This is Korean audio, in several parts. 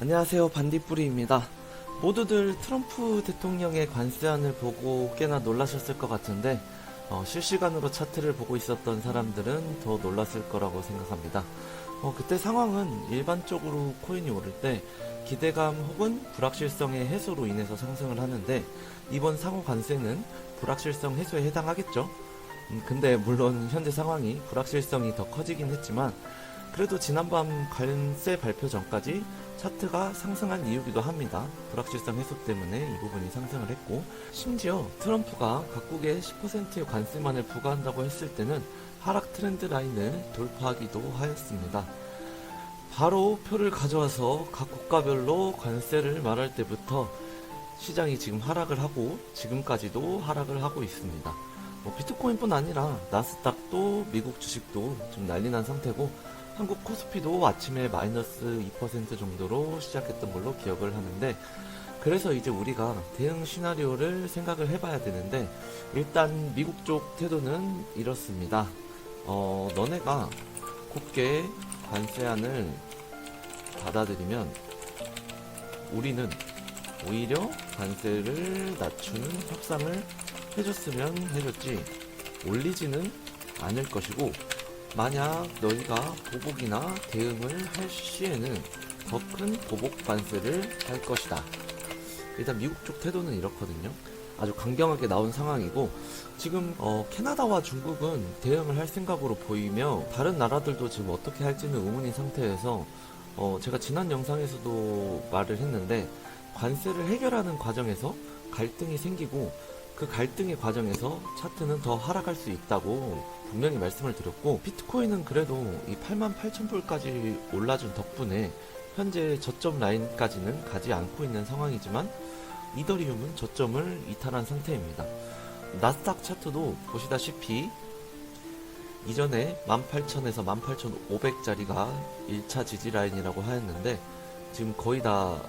안녕하세요 반딧불이입니다. 모두들 트럼프 대통령의 관세안을 보고 꽤나 놀라셨을 것 같은데 어, 실시간으로 차트를 보고 있었던 사람들은 더 놀랐을 거라고 생각합니다. 어, 그때 상황은 일반적으로 코인이 오를 때 기대감 혹은 불확실성의 해소로 인해서 상승을 하는데 이번 상호 관세는 불확실성 해소에 해당하겠죠. 음, 근데 물론 현재 상황이 불확실성이 더 커지긴 했지만 그래도 지난밤 관세 발표 전까지 차트가 상승한 이유기도 합니다. 불확실성 해소 때문에 이 부분이 상승을 했고 심지어 트럼프가 각국에 10%의 관세만을 부과한다고 했을 때는 하락 트렌드 라인을 돌파하기도 하였습니다. 바로 표를 가져와서 각 국가별로 관세를 말할 때부터 시장이 지금 하락을 하고 지금까지도 하락을 하고 있습니다. 뭐 비트코인뿐 아니라 나스닥도 미국 주식도 좀 난리 난 상태고 한국 코스피도 아침에 마이너스 2% 정도로 시작했던 걸로 기억을 하는데 그래서 이제 우리가 대응 시나리오를 생각을 해봐야 되는데 일단 미국 쪽 태도는 이렇습니다. 어, 너네가 곱게 관세안을 받아들이면 우리는 오히려 관세를 낮추는 협상을 해줬으면 해줬지 올리지는 않을 것이고 만약 너희가 보복이나 대응을 할 시에는 더 큰 보복 관세를 할 것이다. 일단 미국 쪽 태도는 이렇거든요. 아주 강경하게 나온 상황이고 지금 어, 캐나다와 중국은 대응을 할 생각으로 보이며 다른 나라들도 지금 어떻게 할지는 의문인 상태에서 어, 제가 지난 영상에서도 말을 했는데 관세를 해결하는 과정에서 갈등이 생기고 그 갈등의 과정에서 차트는 더 하락할 수 있다고 분명히 말씀을 드렸고 비트코인은 그래도 이 8만 8천 불까지 올라준 덕분에 현재 저점 라인까지는 가지 않고 있는 상황이지만 이더리움은 저점을 이탈한 상태입니다. 나스닥 차트도 보시다시피 이전에 18,000에서 18,500짜리가 1차 지지 라인이라고 하였는데 지금 거의 다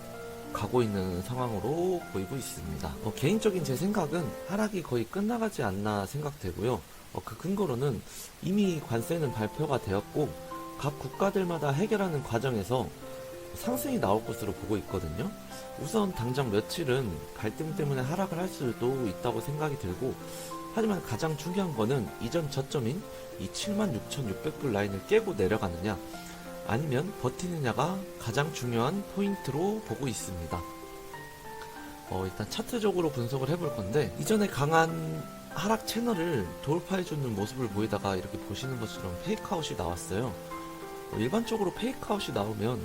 가고 있는 상황으로 보이고 있습니다. 어, 개인적인 제 생각은 하락이 거의 끝나가지 않나 생각되고요. 어, 그 근거로는 이미 관세는 발표가 되었고 각 국가들마다 해결하는 과정에서 상승이 나올 것으로 보고 있거든요. 우선 당장 며칠은 갈등 때문에 하락을 할 수도 있다고 생각이 들고 하지만 가장 중요한 거는 이전 저점인 이 76,600불 라인을 깨고 내려가느냐 아니면 버티느냐가 가장 중요한 포인트로 보고 있습니다. 어, 일단 차트적으로 분석을 해볼 건데 이전에 강한 하락 채널을 돌파해주는 모습을 보이다가 이렇게 보시는 것처럼 페이크아웃이 나왔어요. 어, 일반적으로 페이크아웃이 나오면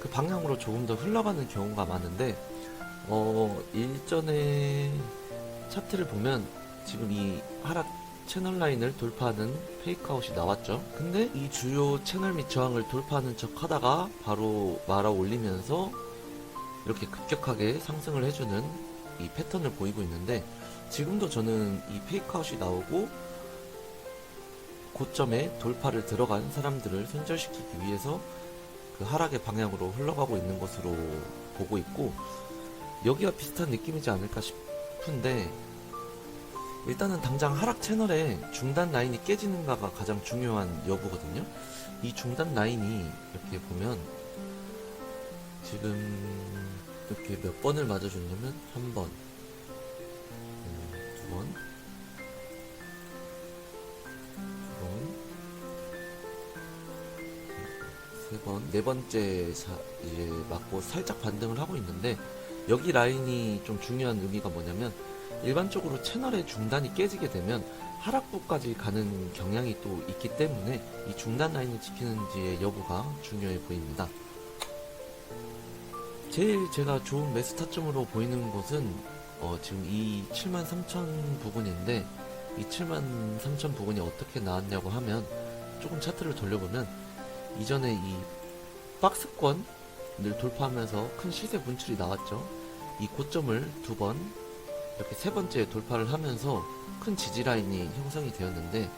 그 방향으로 조금 더 흘러가는 경우가 많은데 어, 일전에 차트를 보면 지금 이 하락 채널 라인을 돌파하는 페이크아웃이 나왔죠. 근데 이 주요 채널 및 저항을 돌파하는 척 하다가 바로 말아 올리면서 이렇게 급격하게 상승을 해주는 이 패턴을 보이고 있는데 지금도 저는 이 페이크아웃이 나오고 고점에 돌파를 들어간 사람들을 손절시키기 위해서 그 하락의 방향으로 흘러가고 있는 것으로 보고 있고 여기와 비슷한 느낌이지 않을까 싶은데 일단은 당장 하락 채널에 중단 라인이 깨지는가가 가장 중요한 여부거든요. 이 중단 라인이 이렇게 보면 지금 이렇게 몇 번을 맞아줬냐면 한 번, 음, 두 번, 두 번, 세 번, 네 번째 사- 이제 맞고 살짝 반등을 하고 있는데 여기 라인이 좀 중요한 의미가 뭐냐면 일반적으로 채널의 중단이 깨지게 되면 하락부까지 가는 경향이 또 있기 때문에 이 중단 라인을 지키는지의 여부가 중요해 보입니다. 제일 제가 좋은 매수 타점으로 보이는 곳은 어, 지금 이 73,000 부근인데 이 73,000 부근이 어떻게 나왔냐고 하면 조금 차트를 돌려보면 이전에 이 박스권을 돌파하면서 큰 시세 분출이 나왔죠. 이 고점을 두 번 이렇게 세 번째 돌파를 하면서 큰 지지 라인이 형성이 되었는데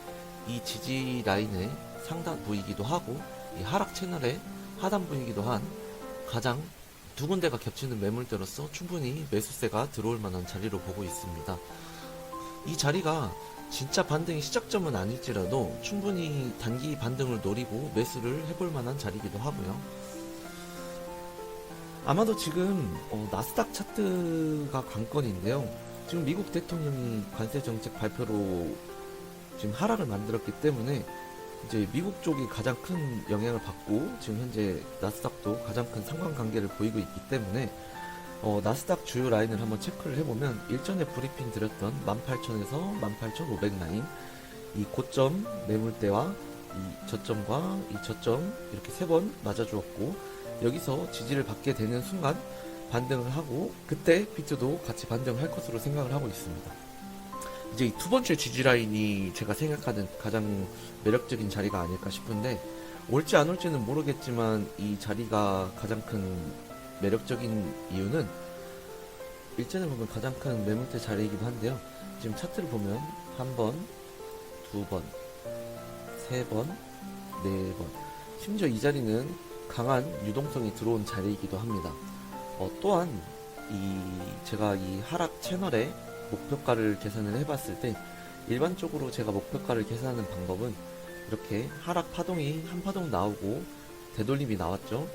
이 지지 라인의 상단부이기도 하고 이 하락 채널의 하단부이기도 한 가장 두 군데가 겹치는 매물대로서 충분히 매수세가 들어올 만한 자리로 보고 있습니다. 이 자리가 진짜 반등의 시작점은 아닐지라도 충분히 단기 반등을 노리고 매수를 해볼 만한 자리이기도 하고요. 아마도 지금 어, 나스닥 차트가 관건인데요. 지금 미국 대통령이 관세 정책 발표로 지금 하락을 만들었기 때문에 이제 미국 쪽이 가장 큰 영향을 받고 지금 현재 나스닥도 가장 큰 상관관계를 보이고 있기 때문에 어, 나스닥 주요 라인을 한번 체크를 해보면 일전에 브리핑 드렸던 18,000에서 18,500 라인 이 고점 매물대와 이 저점과 이 저점 이렇게 세 번 맞아주었고 여기서 지지를 받게 되는 순간 반등을 하고 그때 비트도 같이 반등을 할 것으로 생각을 하고 있습니다. 이제 이 두 번째 지지 라인이 제가 생각하는 가장 매력적인 자리가 아닐까 싶은데 올지 안 올지는 모르겠지만 이 자리가 가장 큰 매력적인 이유는 일전에 보면 가장 큰 매물대 자리이기도 한데요. 지금 차트를 보면 한 번, 두 번, 세 번, 네 번. 심지어 이 자리는 강한 유동성이 들어온 자리이기도 합니다. 어, 또한 이 제가 이 하락 채널의 목표가를 계산을 해봤을 때 일반적으로 제가 목표가를 계산하는 방법은 이렇게 하락 파동이 한 파동 나오고 되돌림이 나왔죠.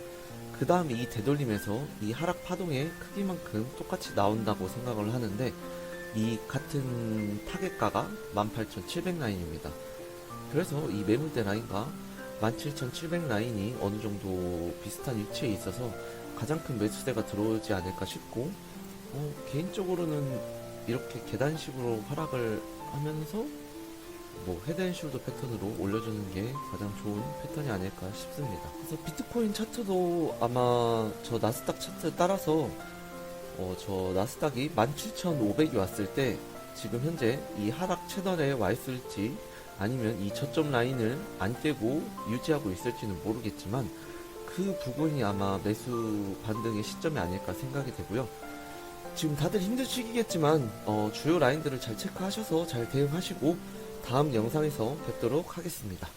그 다음에 이 되돌림에서 이 하락 파동의 크기만큼 똑같이 나온다고 생각을 하는데 이 같은 타겟가가 18,700 라인입니다. 그래서 이 매물대 라인과 17,700 라인이 어느 정도 비슷한 위치에 있어서 가장 큰 매수세가 들어오지 않을까 싶고 어, 개인적으로는 이렇게 계단식으로 하락을 하면서 뭐 헤드앤숄더 패턴으로 올려주는 게 가장 좋은 패턴이 아닐까 싶습니다. 그래서 비트코인 차트도 아마 저 나스닥 차트 따라서 어, 저 나스닥이 17,500이 왔을 때 지금 현재 이 하락 채널에 와 있을지 아니면 이 저점 라인을 안 깨고 유지하고 있을지는 모르겠지만 그 부분이 아마 매수 반등의 시점이 아닐까 생각이 되고요. 지금 다들 힘든 시기겠지만 어, 주요 라인들을 잘 체크하셔서 잘 대응하시고 다음 영상에서 뵙도록 하겠습니다.